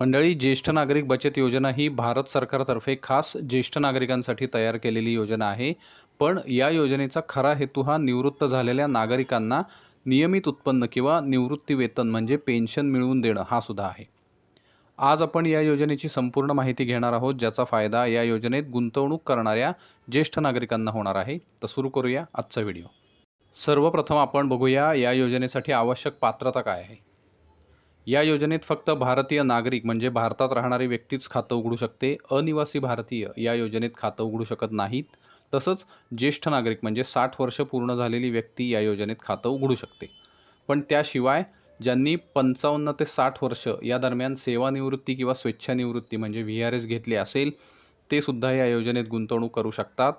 मंडळी ज्येष्ठ नागरिक बचत योजना ही भारत सरकारतर्फे खास ज्येष्ठ नागरिकांसाठी तयार केलेली योजना आहे. पण या योजनेचा खरा हेतू हा निवृत्त झालेल्या नागरिकांना नियमित उत्पन्न किंवा निवृत्ती वेतन म्हणजे पेन्शन मिळवून देणं हा सुद्धा आहे. आज आपण या योजनेची संपूर्ण माहिती घेणार आहोत ज्याचा फायदा या योजनेत गुंतवणूक करणाऱ्या ज्येष्ठ नागरिकांना होणार आहे. तर सुरू करूया आजचा व्हिडिओ. सर्वप्रथम आपण बघूया या योजनेसाठी आवश्यक पात्रता काय आहे. या योजनेत फक्त भारतीय नागरिक म्हणजे भारतात राहणारी व्यक्तीच खातं उघडू शकते. अनिवासी भारतीय या योजनेत खातं उघडू शकत नाहीत. तसंच ज्येष्ठ नागरिक म्हणजे साठ वर्ष पूर्ण झालेली व्यक्ती या योजनेत खातं उघडू शकते. पण त्याशिवाय ज्यांनी पंचावन्न ते साठ वर्ष या दरम्यान सेवानिवृत्ती किंवा स्वेच्छानिवृत्ती म्हणजे व्ही आर एस घेतली असेल ते सुद्धा या योजनेत गुंतवणूक करू शकतात.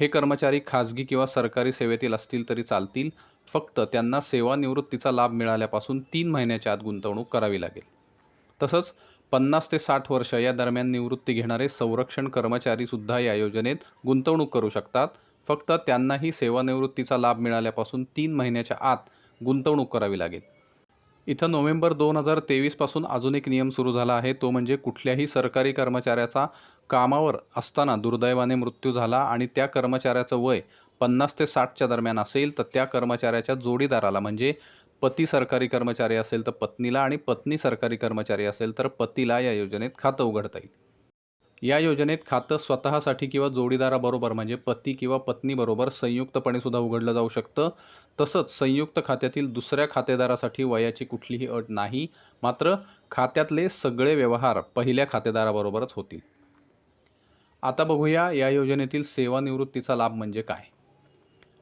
हे कर्मचारी खाजगी किंवा सरकारी सेवेतील असतील तरी चालतील. फक्त त्यांना सेवानिवृत्तीचा लाभ मिळाल्यापासून तीन महिन्याच्या आत गुंतवणूक करावी लागेल. तसंच पन्नास ते साठ वर्ष या दरम्यान निवृत्ती घेणारे संरक्षण कर्मचारीसुद्धा या योजनेत गुंतवणूक करू शकतात. फक्त त्यांनाही सेवानिवृत्तीचा लाभ मिळाल्यापासून तीन महिन्याच्या आत गुंतवणूक करावी लागेल. इथं नोव्हेंबर दोन हजार तेवीसपासून अजून एक नियम सुरू झाला आहे. तो म्हणजे कुठल्याही सरकारी कर्मचाऱ्याचा कामावर असताना दुर्दैवाने मृत्यू झाला आणि त्या कर्मचाऱ्याचं वय पन्नास ते साठच्या दरम्यान असेल तर त्या कर्मचाऱ्याच्या जोडीदाराला म्हणजे पती सरकारी कर्मचारी असेल तर पत्नीला आणि पत्नी सरकारी कर्मचारी असेल तर पतीला या योजनेत खातं उघडता येईल. या योजनेत खातं स्वतःसाठी किंवा जोडीदाराबरोबर म्हणजे पती किंवा पत्नीबरोबर संयुक्तपणे सुद्धा उघडलं जाऊ शकतं. तसंच संयुक्त खात्यातील दुसऱ्या खातेदारासाठी वयाची कुठलीही अट नाही मात्र खात्यातले सगळे व्यवहार पहिल्या खातेदाराबरोबरच होतील. आता बघूया या योजनेतील सेवानिवृत्तीचा लाभ म्हणजे काय?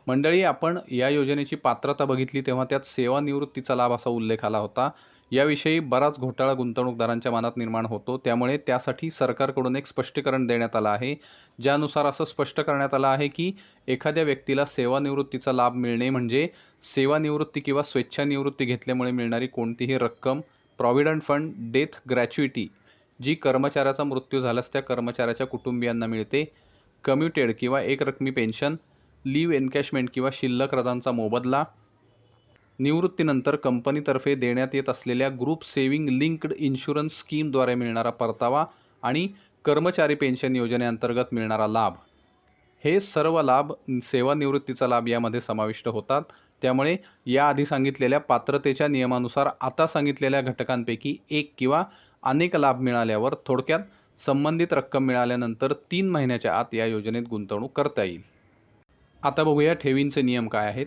मंडळी आपण या योजनेची पात्रता बघितली तेव्हा त्यात सेवानिवृत्तीचा लाभ असा उल्लेख आला होता. याविषयी बराच घोटाळा गुंतवणूकदारांच्या मनात निर्माण होतो. त्यामुळे त्यासाठी सरकारकडून एक स्पष्टीकरण देण्यात आलं आहे. ज्यानुसार असं स्पष्ट करण्यात आलं आहे की एखाद्या व्यक्तीला सेवानिवृत्तीचा लाभ मिळणे म्हणजे सेवानिवृत्ती किंवा स्वेच्छानिवृत्ती घेतल्यामुळे मिळणारी कोणतीही रक्कम प्रॉव्हिडंट फंड डेथ ग्रॅच्युइटी जी कर्मचाऱ्याचा मृत्यू झाल्यास त्या कर्मचाऱ्याच्या कुटुंबियांना मिळते कम्युटेड किंवा एक रकमी पेन्शन लीव एनकॅशमेंट किंवा शिल्लक रजांचा मोबदला निवृत्तीनंतर कंपनीतर्फे देण्यात येत असलेल्या ग्रुप सेव्हिंग लिंक्ड इन्शुरन्स स्कीमद्वारे मिळणारा परतावा आणि कर्मचारी पेन्शन योजनेअंतर्गत मिळणारा लाभ. हे सर्व लाभ सेवानिवृत्तीचा लाभ यामध्ये समाविष्ट होतात. त्यामुळे याआधी सांगितलेल्या पात्रतेच्या नियमानुसार आता सांगितलेल्या घटकांपैकी एक किंवा अनेक लाभ मिळाल्यावर थोडक्यात संबंधित रक्कम मिळाल्यानंतर तीन महिन्याच्या आत या योजनेत गुंतवणूक करता येईल. आता बघूया ठेवींचे नियम काय आहेत.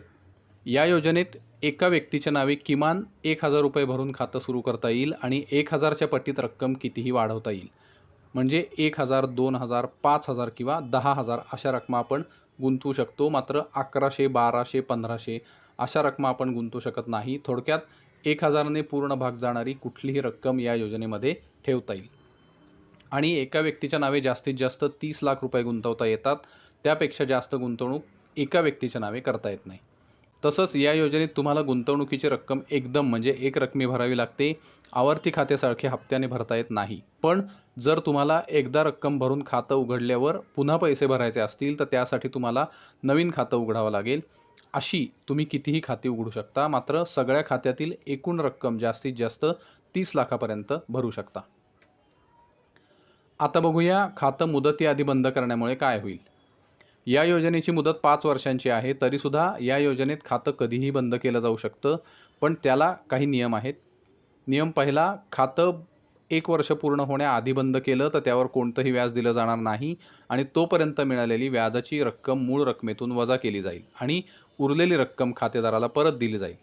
या योजनेत एका व्यक्तीच्या नावे किमान एक हजार रुपये भरून खातं सुरू करता येईल आणि एक हजारच्या पट्टीत रक्कम कितीही वाढवता येईल. म्हणजे एक हजार दोन हजार पाच हजार किंवा दहा हजार अशा रकमा आपण गुंतवू शकतो. मात्र अकराशे बाराशे पंधराशे अशा रकमा आपण गुंतवू शकत नाही. थोडक्यात एक हजाराने पूर्ण भाग जाणारी कुठलीही रक्कम या योजनेमध्ये ठेवता येईल. आणि एका व्यक्तीच्या नावे जास्तीत जास्त तीस लाख रुपये गुंतवता येतात. त्यापेक्षा जास्त गुंतवणूक एका व्यक्तीच्या नावे करता येत नाही. तसंच या योजनेत तुम्हाला गुंतवणुकीची रक्कम एकदम म्हणजे एक रकमी भरावी लागते. आवर्ती खात्यासारखे हप्त्याने भरता येत नाही. पण जर तुम्हाला एकदा रक्कम भरून खातं उघडल्यावर पुन्हा पैसे भरायचे असतील तर त्यासाठी तुम्हाला नवीन खातं उघडावं लागेल. अशी तुम्ही कितीही खाती उघडू शकता मात्र सगळ्या खात्यातील एकूण रक्कम जास्तीत जास्त तीस लाखापर्यंत भरू शकता. आता बघूया खातं मुदतीआधी बंद करण्यामुळे काय होईल. या योजनेची मुदत पाच वर्षांची आहे तरीसुद्धा या योजनेत खातं कधीही बंद केलं जाऊ शकतं पण त्याला काही नियम आहेत. नियम पहिला खातं एक वर्ष पूर्ण होण्याआधी बंद केलं तर त्यावर कोणतंही व्याज दिलं जाणार नाही आणि तोपर्यंत मिळालेली व्याजाची रक्कम मूळ रकमेतून वजा केली जाईल आणि उरलेली रक्कम खातेदाराला परत दिली जाईल.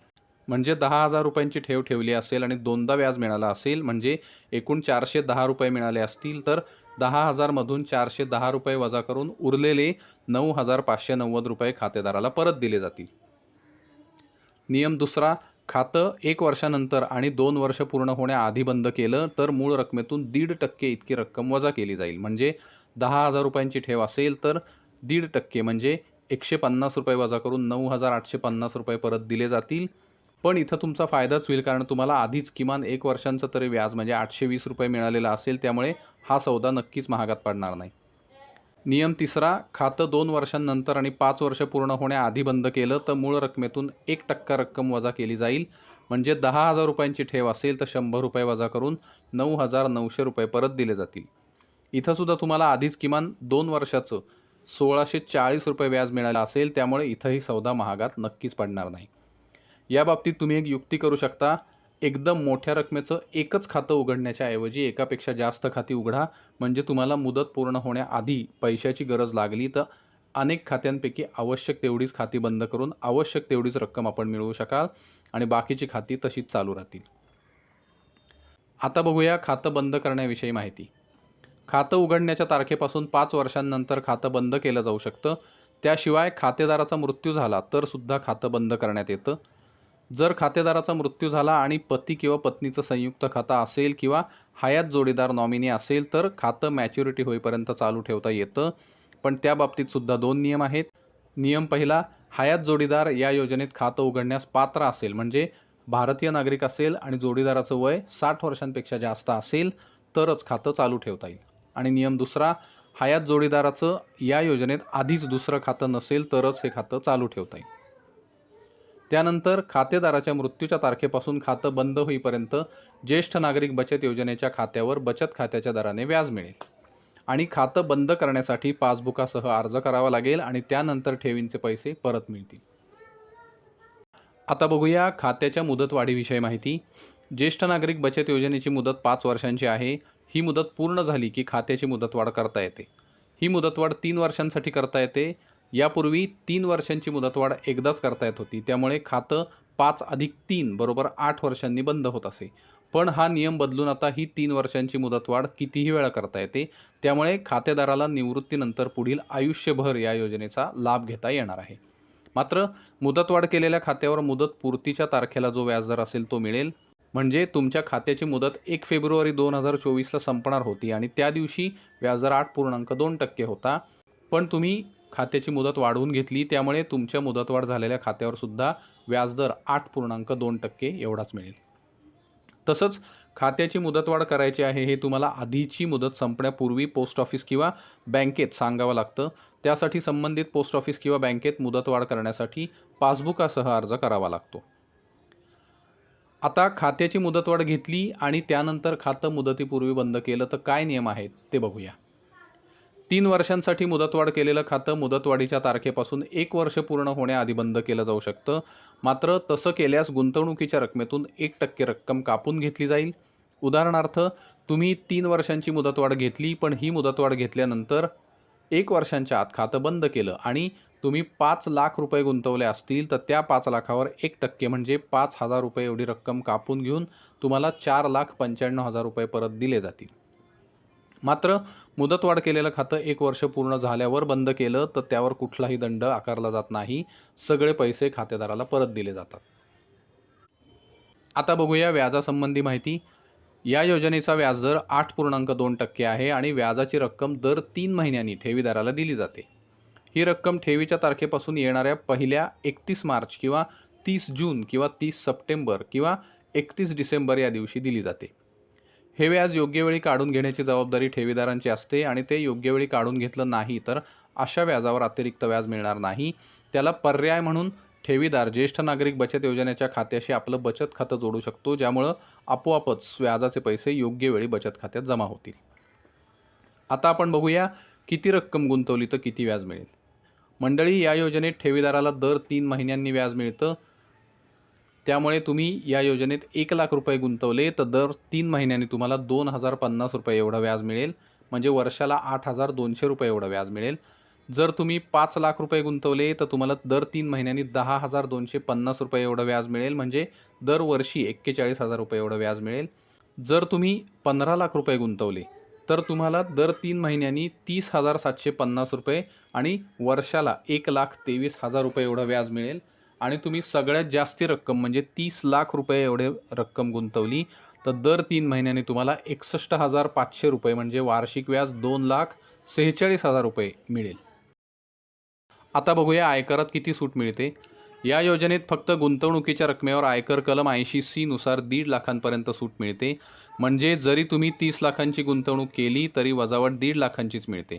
म्हणजे दहा हजार रुपयांची ठेव ठेवली असेल आणि दोनदा व्याज मिळाला असेल म्हणजे एकूण चारशे दहा रुपये मिळाले असतील तर दहा हजारमधून चारशे दहा रुपये वजा करून उरलेले नऊ हजार पाचशे नव्वद रुपये खातेदाराला परत दिले जातील. नियम दुसरा खातं एक वर्षानंतर आणि दोन वर्ष पूर्ण होण्याआधी बंद केलं तर मूळ रकमेतून दीड टक्के इतकी रक्कम वजा केली जाईल. म्हणजे दहा हजार रुपयांची ठेव असेल तर दीड टक्के म्हणजे एकशे पन्नास रुपये वजा करून नऊ हजार आठशे पन्नास रुपये परत दिले जातील. पण इथं तुमचा फायदाच होईल कारण तुम्हाला आधीच किमान एक वर्षांचं तरी व्याज म्हणजे आठशे वीस रुपये मिळालेलं असेल त्यामुळे हा सौदा नक्कीच महागात पडणार नाही. नियम तिसरा खातं दोन वर्षांनंतर आणि पाच वर्ष पूर्ण होण्याआधी बंद केलं तर मूळ रकमेतून एक टक्का रक्कम वजा केली जाईल. म्हणजे दहा हजार रुपयांची ठेव असेल तर शंभर रुपये वजा करून नऊ हजार नऊशे रुपये परत दिले जातील. इथंसुद्धा तुम्हाला आधीच किमान दोन वर्षाचं सोळाशे चाळीस रुपये व्याज मिळालं असेल त्यामुळे इथंही सौदा महागात नक्कीच पडणार नाही. या बाबतीत तुम्ही एक युक्ती करू शकता. एकदम मोठ्या रकमेचं एकच खातं उघडण्याच्या ऐवजी एकापेक्षा जास्त खाती उघडा. म्हणजे तुम्हाला मुदत पूर्ण होण्याआधी पैशाची गरज लागली तर अनेक खात्यांपैकी आवश्यक तेवढीच खाती बंद करून आवश्यक तेवढीच रक्कम आपण मिळवू शकाल आणि बाकीची खाती तशीच चालू राहतील. आता बघूया खातं बंद करण्याविषयी माहिती. खातं उघडण्याच्या तारखेपासून पाच वर्षांनंतर खातं बंद केलं जाऊ शकतं. त्याशिवाय खातेदाराचा मृत्यू झाला तर सुद्धा खातं बंद करण्यात येतं. जर खातेदाराचा मृत्यू झाला आणि पती किंवा पत्नीचं संयुक्त खातं असेल किंवा हयात जोडीदार नॉमिनी असेल तर खातं मॅच्युरिटी होईपर्यंत चालू ठेवता येतं. पण त्या बाबतीत सुद्धा दोन नियम आहेत. नियम पहिला हयात जोडीदार या योजनेत खातं उघडण्यास पात्र असेल म्हणजे भारतीय नागरिक असेल आणि जोडीदाराचं वय साठ वर्षांपेक्षा जास्त असेल तरच खातं चालू ठेवता येईल. आणि नियम दुसरा हयात जोडीदाराचं या योजनेत आधीच दुसरं खातं नसेल तरच हे खातं चालू ठेवता येईल. त्यानंतर खातेदाराच्या मृत्यूच्या तारखेपासून खातं बंद होईपर्यंत ज्येष्ठ नागरिक बचत योजनेच्या खात्यावर बचत खात्याच्या दराने व्याज मिळेल. आणि खातं बंद करण्यासाठी पासबुकासह अर्ज करावा लागेल आणि त्यानंतर ठेवींचे पैसे परत मिळतील. आता बघूया खात्याच्या मुदतवाढीविषयी माहिती. ज्येष्ठ नागरिक बचत योजनेची मुदत पाच वर्षांची आहे. ही मुदत पूर्ण झाली की खात्याची मुदतवाढ करता येते. ही मुदतवाढ तीन वर्षांसाठी करता येते. यापूर्वी तीन वर्षांची मुदतवाढ एकदाच करता येत होती. त्यामुळे खातं पाच अधिक तीन बरोबर आठ वर्षांनी बंद होत असे. पण हा नियम बदलून आता ही तीन वर्षांची मुदतवाढ कितीही वेळा करता येते. त्यामुळे खातेदाराला निवृत्तीनंतर पुढील आयुष्यभर या योजनेचा लाभ घेता येणार आहे. मात्र मुदतवाढ केलेल्या खात्यावर मुदत पूर्तीच्या तारखेला जो व्याजदर असेल तो मिळेल. म्हणजे तुमच्या खात्याची मुदत एक फेब्रुवारी दोन हजार चोवीसला संपणार होती आणि त्या दिवशी व्याजदर आठ पूर्णांक दोन टक्के होता. पण तुम्ही खात्याची मुदत वाढवून घेतली. त्यामुळे तुमच्या मुदतवाढ झालेल्या खात्यावर सुद्धा व्याजदर आठ पूर्णांक दोन टक्के एवढाच मिळेल. तसंच खात्याची मुदतवाढ करायची आहे हे तुम्हाला आधीची मुदत संपण्यापूर्वी पोस्ट ऑफिस किंवा बँकेत सांगावं लागतं. त्यासाठी संबंधित पोस्ट ऑफिस किंवा बँकेत मुदतवाढ करण्यासाठी पासबुकासह अर्ज करावा लागतो. आता खात्याची मुदतवाढ घेतली आणि त्यानंतर खातं मुदतीपूर्वी बंद केलं तर काय नियम आहेत ते बघूया. तीन वर्षांसाठी मुदतवाढ केलेलं खातं मुदतवाढीच्या तारखेपासून एक वर्ष पूर्ण होण्याआधी बंद केलं जाऊ शकतं. मात्र तसं केल्यास गुंतवणुकीच्या रकमेतून एक टक्के रक्कम कापून घेतली जाईल. उदाहरणार्थ तुम्ही तीन वर्षांची मुदतवाढ घेतली पण ही मुदतवाढ घेतल्यानंतर एक वर्षांच्या आत खातं बंद केलं आणि तुम्ही पाच लाख रुपये गुंतवले असतील तर त्या पाच लाखावर एक टक्के म्हणजे पाच हजार रुपये एवढी रक्कम कापून घेऊन तुम्हाला चार लाख पंच्याण्णव हजार रुपये परत दिले जातील. मात्र मुदतवाढ केलेलं खातं एक वर्ष पूर्ण झाल्यावर बंद केलं तर त्यावर कुठलाही दंड आकारला जात नाही. सगळे पैसे खातेदाराला परत दिले जातात. आता बघूया व्याजासंबंधी माहिती. या योजनेचा व्याजदर आठ पूर्णांक दोन टक्के आहे आणि व्याजाची रक्कम दर तीन महिन्यांनी ठेवीदाराला दिली जाते. ही रक्कम ठेवीच्या तारखेपासून येणाऱ्या पहिल्या एकतीस मार्च किंवा तीस जून किंवा तीस सप्टेंबर किंवा एकतीस डिसेंबर या दिवशी दिली जाते. हे व्याज योग्य वेळी काढून घेण्याची जबाबदारी ठेवीदारांची असते आणि ते योग्य वेळी काढून घेतलं नाही तर अशा व्याजावर अतिरिक्त व्याज मिळणार नाही. त्याला पर्याय म्हणून ठेवीदार ज्येष्ठ नागरिक बचत योजनेच्या खात्याशी आपलं बचत खातं जोडू शकतो ज्यामुळं आपोआपच व्याजाचे पैसे योग्य वेळी बचत खात्यात जमा होतील. आता आपण बघूया किती रक्कम गुंतवली तर किती व्याज मिळेल. मंडळी या योजनेत ठेवीदाराला दर तीन महिन्यांनी व्याज मिळतं. त्यामुळे तुम्ही या योजनेत एक लाख रुपये गुंतवले तर दर तीन महिन्यांनी तुम्हाला दोन हजार पन्नास रुपये एवढं व्याज मिळेल. म्हणजे वर्षाला आठ हजार दोनशे रुपये एवढं व्याज मिळेल. जर तुम्ही पाच लाख रुपये गुंतवले तर तुम्हाला दर तीन महिन्यांनी दहा हजार दोनशे पन्नास रुपये एवढं व्याज मिळेल. म्हणजे दरवर्षी एक्केचाळीस हजार रुपये एवढं व्याज मिळेल. जर तुम्ही पंधरा लाख रुपये गुंतवले तर तुम्हाला दर तीन महिन्यांनी तीस हजार सातशे पन्नास रुपये आणि वर्षाला एक लाख तेवीस हजार रुपये एवढं व्याज मिळेल. आणि तुम्ही सगळ्यात जास्ती रक्कम म्हणजे तीस लाख रुपये एवढे रक्कम गुंतवली तर दर तीन महिन्याने तुम्हाला एकसष्ट हजार पाचशे रुपये म्हणजे वार्षिक व्याज दोन लाख सेहेचाळीस हजार रुपये मिळेल. आता बघूया आयकरात किती सूट मिळते. या योजनेत फक्त गुंतवणुकीच्या रकमेवर आयकर कलम ऐंशी सी नुसार दीड लाखांपर्यंत सूट मिळते. म्हणजे जरी तुम्ही तीस लाखांची गुंतवणूक केली तरी वजावट दीड लाखांचीच मिळते.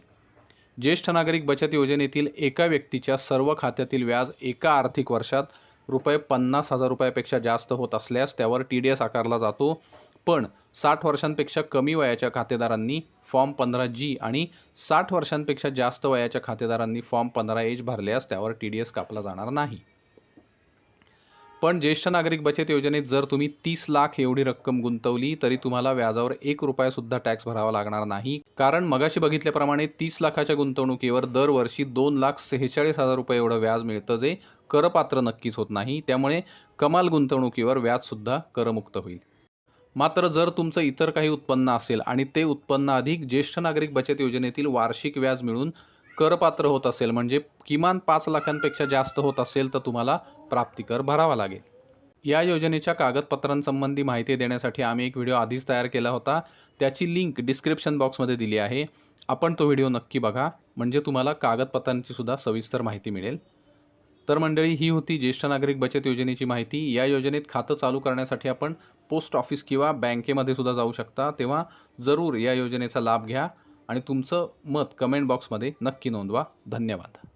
ज्येष्ठ नागरिक बचत योजनेतील एका व्यक्तीच्या सर्व खात्यातील व्याज एका आर्थिक वर्षात रुपये पन्नास हजार रुपयापेक्षा जास्त होत असल्यास त्यावर टी डी एस आकारला जातो. पण साठ वर्षांपेक्षा कमी वयाच्या खातेदारांनी फॉर्म पंधरा जी आणि साठ वर्षांपेक्षा जास्त वयाच्या खातेदारांनी फॉर्म पंधरा एच भरल्यास त्यावर टी डी एस कापला जाणार नाही. पण ज्येष्ठ नागरिक बचत योजनेत जर तुम्ही तीस लाख एवढी रक्कम गुंतवली तरी तुम्हाला व्याजावर एक रुपयासुद्धा टॅक्स भरावा लागणार नाही. कारण मगाशी बघितल्याप्रमाणे तीस लाखाच्या गुंतवणुकीवर दरवर्षी दोन लाख सेहेचाळीस हजार रुपये एवढं व्याज मिळतं जे करपात्र नक्कीच होत नाही. त्यामुळे कमाल गुंतवणुकीवर व्याजसुद्धा करमुक्त होईल. मात्र जर तुमचं इतर काही उत्पन्न असेल आणि ते उत्पन्न अधिक ज्येष्ठ नागरिक बचत योजनेतील वार्षिक व्याज मिळून करपात्र होत असेल म्हणजे किमान पाच लाखांपेक्षा जास्त होत असेल तर तुम्हाला प्राप्तिकर भरावा लागेल. या योजनेच्या कागदपत्रांसंबंधी माहिती देण्यासाठी आम्ही एक व्हिडिओ आधीच तयार केला होता. त्याची लिंक डिस्क्रिप्शन बॉक्समध्ये दिली आहे. आपण तो व्हिडिओ नक्की बघा म्हणजे तुम्हाला कागदपत्रांची सुद्धा सविस्तर माहिती मिळेल. तर मंडळी ही होती ज्येष्ठ नागरिक बचत योजनेची माहिती. या योजनेत खातं चालू करण्यासाठी आपण पोस्ट ऑफिस किंवा बँकेमध्ये सुद्धा जाऊ शकता. तेव्हा जरूर या योजनेचा लाभ घ्या. आणि तुमचं मत कमेंट बॉक्समध्ये नक्की नोंदवा. धन्यवाद.